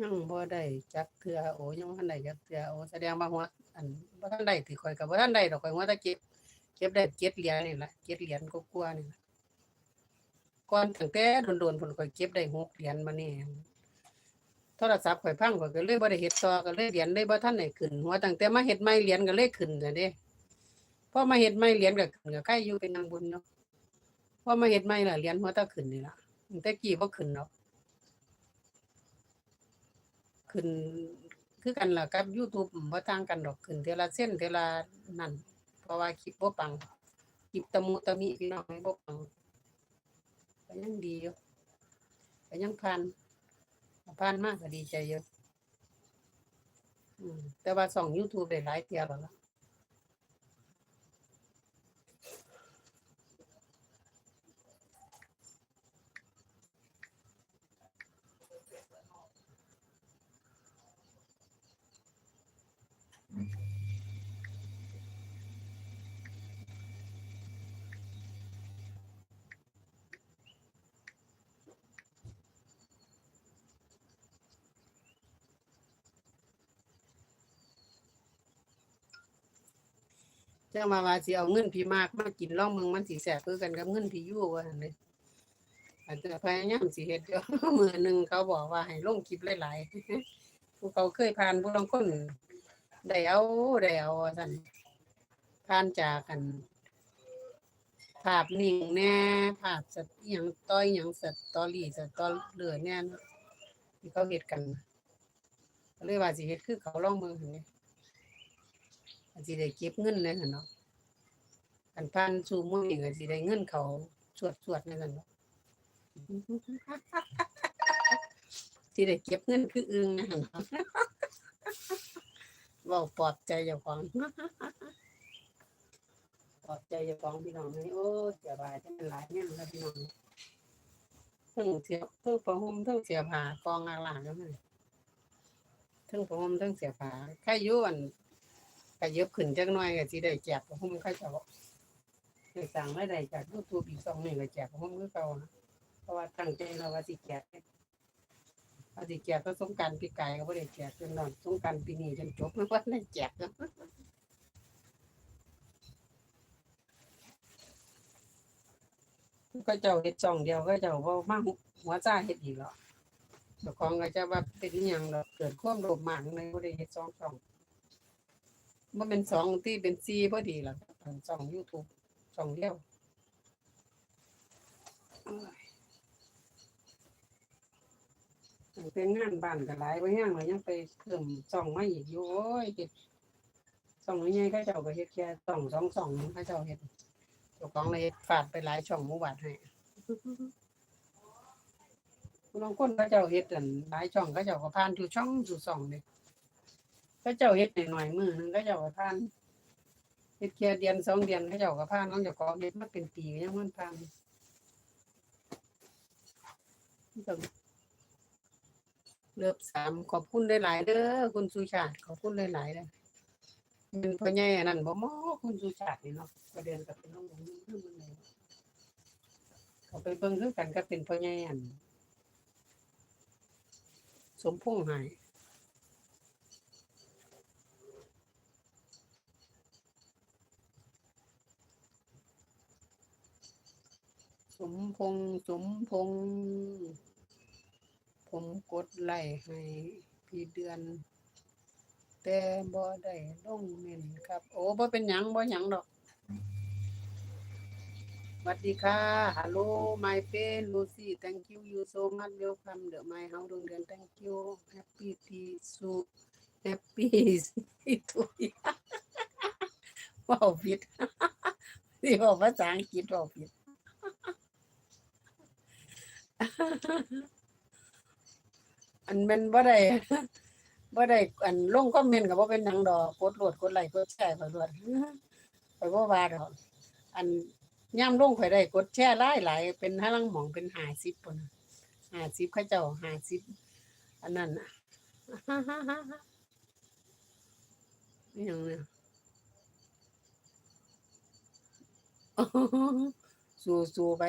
ยังบ่ได้จักเทื่อโอ้ยังบ่ทันได้จักเทื่อโอ้แสดงว่าหัวอันบ่ทันได้ที่ข่อยก็บ่ทันได้ดอกข่อยหัวตะเก็บเก็บได้เจ็ดเหรียญนี่ล่ะเจ็ดเหรียญกว่าๆนี่ล่ะก่อนตั้งแต่โดนๆพุ่นข่อยเก็บได้หกเหรียญมานี่โทรศัพท์ข่อยพังข่อยก็เลยบ่ได้เฮ็ดต่อก็เลยเหรียญเลยบ่ทันได้ขึ้นหัวตั้งแต่มาเฮ็ดใหม่เหรียญก็เลยขึ้นซะเด้พอมาเฮ็ดใหม่เหรียญก็ขึ้นก็ใครอยู่เป็นนางบุญเนาะพอมาเฮ็ดใหม่ล่ะเหรียญหัวตะขึ้นนี่ล่ะแต่กี้บ่ขึ้นเนาะ ขึ้น คือกันล่ะกับ YouTube บ่ต่างกันดอกขึ้นเทอละเส้นเทอละนั่น เพราะว่าคลิปบ่ปังคลิปตะมุตะมิพี่น้องบ่ปังก็ยังดีอยู่ก็ยังผ่านผ่านมากก็ดีใจอยู่แต่ว่าส่อง YouTube ได้หลายเที่ยแล้วล่ะ จังว่าว่าสิเอาเงินพี่มากมากินล่องเมืองมันสิแสบคือกันกับเงินพี่ยู่ว่าหั่นเด้อันจะพยายามสิเฮ็ดอยู่มื้อหนึงเขาบอกว่าให้ลงคลิปหลายๆ ผู้เขาเคยผ่านผู้ลางคนได้เอาได้เอาว่าซั่นผ่านจากกัน ภาพนิ่งแน่ภาพสตอหยังต้อยหยังสัตตอรี่สตตอเลือแน่เนาะที่เขาเฮ็ดกันก็เลยว่าสิเฮ็ดคือเขาล่องเมืองหั่นเด้ ก็สิได้เก็บเงินเลยหั่นเนาะอันผ่านสู่มื้อนี้ก็สิได้เงินเขาสวดๆนั่นน่ะเนาะสิได้เก็บเงินคืออึ้งนะเนาะเว้าปลอบใจเจ้าของปลอบใจเจ้าของพี่น้องให้โอ้เสียบายจังหลายเงินแล้วพี่น้องทั้งเสียทั้งผ้าห่มทั้งเสียผ้ากองหลางแล้วมันเทั้งผ้าห่มทั้งเสียผ้าใครยู่น ก็เยบขึ้นจักหน่อยก็สิได้แจกของผมเขาเจ้าได้สั่งไม่ได้จากยูทูบอีกสองหนึ่งก็แจกของผมคือเก่านะเพราะว่าตั้งใจเราว่าสิแจกว่าสิแจกก็สงการปีไกายก็บ่ได้แจกจนนอนสงการปีนี้จนจบไม่ว่าได้แจกเนาะก็เจ้าเฮ็ดจ่องเดียวก็เจ้าบ่ามาหัวจ้าเฮ็ดอีกหรอกเจ้าของก็จะว่าเป็นอหยังดอกเกิดความโลภมากเลยบ่ได้เฮ็ดสองช่อง มันเป็นสองที่เป็นซีพอดีล่ะสองยูทูบสองเดียวโอ้ยตั้งเป็นงานบ้านก็หลายไปย่างเลยยังไปเพิ่มสองไมาอีกอยู่โอ้ยเก็บสองใหญ่เขาเจ้าก็เฮ็ดแค่สองสองสองเขาเจ้าเฮ็ดเจ้าของเลยฝาดไปหลายช่องมู่บ้านให้บางคนเขาเจ้าเฮ็ดอันหลายช่องเขาเจ้าก็ผ่านทุกช่องทุกช่องเลย เขาเจ้าเฮ็ดหน่อยๆมือหนึงเขาเจ้าก็ผ่านเฮ็ดแค่เดือนสองเดือนเขาเจ้าก็ผ่านของเจ้าของเฮ็ดมาเป็นปีก็ยังมันผ่านต้องเลือบสามขอบคุณหลายๆเด้อคุณสุชาติขอบคุณหลายๆเด้อเป็นพ่อใหญ่อันนั้นบ่หมอคุณสุชาตินี่เนาะก็เดินกับเป็นน้องๆนมันเลยเขาไปเบิ่งคือกันก็เป็นพ่อใหญ่อันสมพงษ์หาย สมพงษ์สมพงษ์ผมกดไลค์ให้พี่เดือน แต่บ่ได้ลงเมนครับ โอ้บ่เป็นหยังบ่หยังดอกสวัสดีค่ะ ฮัลโหล my friend Lucy thank you you so much welcome the my house โรงเรียน thank you happy to su happy to ว้าวผิดสิบอกภาษาอังกฤษว้าวผิด อันแมันบ่ได้บ่ได้อันลงคอมเมนต์ก็บ่เป็นหยังดอกกดโหลดกดไลค์กดแชร์ไปโหลดข่อยบ่ว่าดอกอันยามลงข่อยได้กดแชร์หลายๆเป็นหาลังหมองเป็น50พุ่นน่ะ50เขาเจ้า50อันนั้นน่ะอิหยังเนี่ยสู้ๆไป